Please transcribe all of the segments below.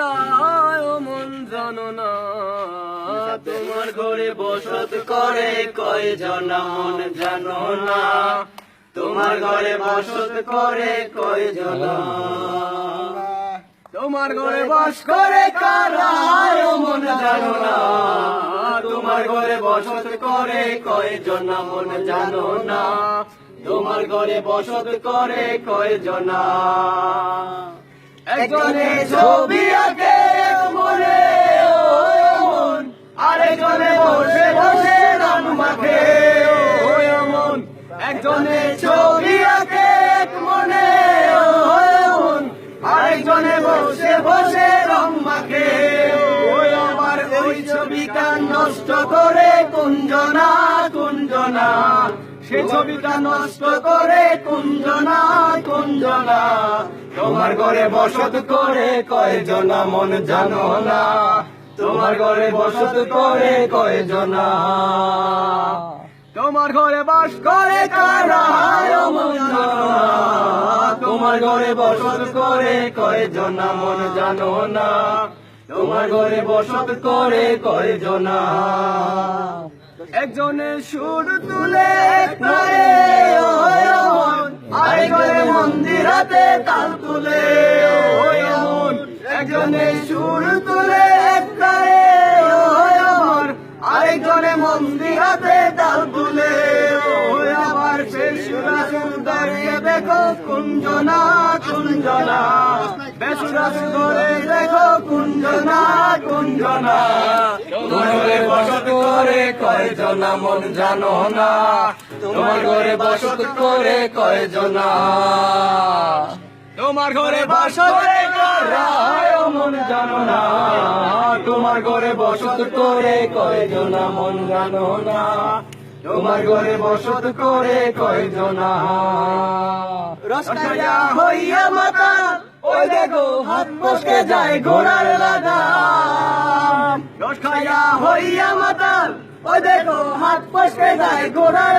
মন জানো তোমার ঘরে বসত করে কয়জন মন জানো না। তোমার ঘরে বসত করে কয়জন তোমার ঘরে বাস করে কারা ও মন জানো না। তোমার ঘরে বসত করে কয়জন মন জানো না। তোমার ঘরে বসত করে কয়জনা একজনে ছবি আঁকে মনে মন আরেকজনে বসে বসে রং মাখে মন একজনে ছবি আঁকে মনে ওই মন আরেকজনে বসে বসে রং মাখে আমার ওই ছবিটা নষ্ট করে কুঞ্জনা কুঞ্জনা, সে ছবিটা নষ্ট করে কুঞ্জনা কুঞ্জনা। তোমার ঘরে বসত করে কয়জনা, মন জানো না। তোমার ঘরে বসত করে কয়জনা। তোমার ঘরে বাস করে কারা তোমার ঘরে বসত করে কয়জনা, মন জানো না। তোমার ঘরে বসত করে কয়জনা। একজনে সুর তুলে করে আরেকজনে মন্দিরাতে তাল তুলে একজনে সুর তুলে করে আরেকজনে মন্দিরাতে তাল তুলে আবার সেই সুরা দাঁড়িয়ে দেখো কুঞ্জনা কুঞ্জনা। বেসুরা সুরে দেখো কুঞ্জনা কুঞ্জনা। করে কয়জনা মন জানো না? তোমার ঘরে বসত করে কয়জনা তোমার ঘরে বসত মন জানো না? তোমার ঘরে বসত করে কয়জনা মন জানো না? তোমার ঘরে বসত করে কয়জনা রসকায়া হইয়া মাতা, ওই দেখো হাত পসকে যায় ঘোড়ার লাগাম হইয়া মাতা ওই দেখো হাত যায় ঘোড়ার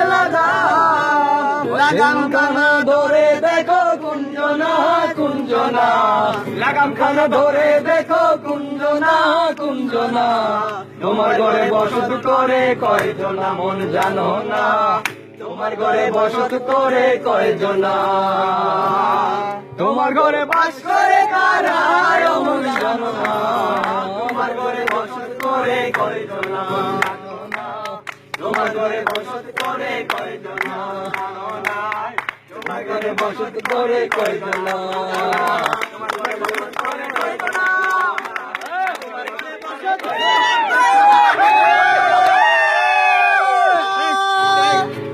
লাগাম খানা ধরে দেখো কুঞ্জনা কুঞ্জনা। লাগাম খানা ধরে দেখো কুঞ্জনা কুঞ্জনা। তোমার ঘরে বসত করে কয়জনা মন জানো না। তোমার ঘরে বসত করে কয়জনা। তোমার ঘরে বাস করে কারা? তোমার ঘরে বসত করে কয়জন তোমার ঘরে বসত করে কয়জন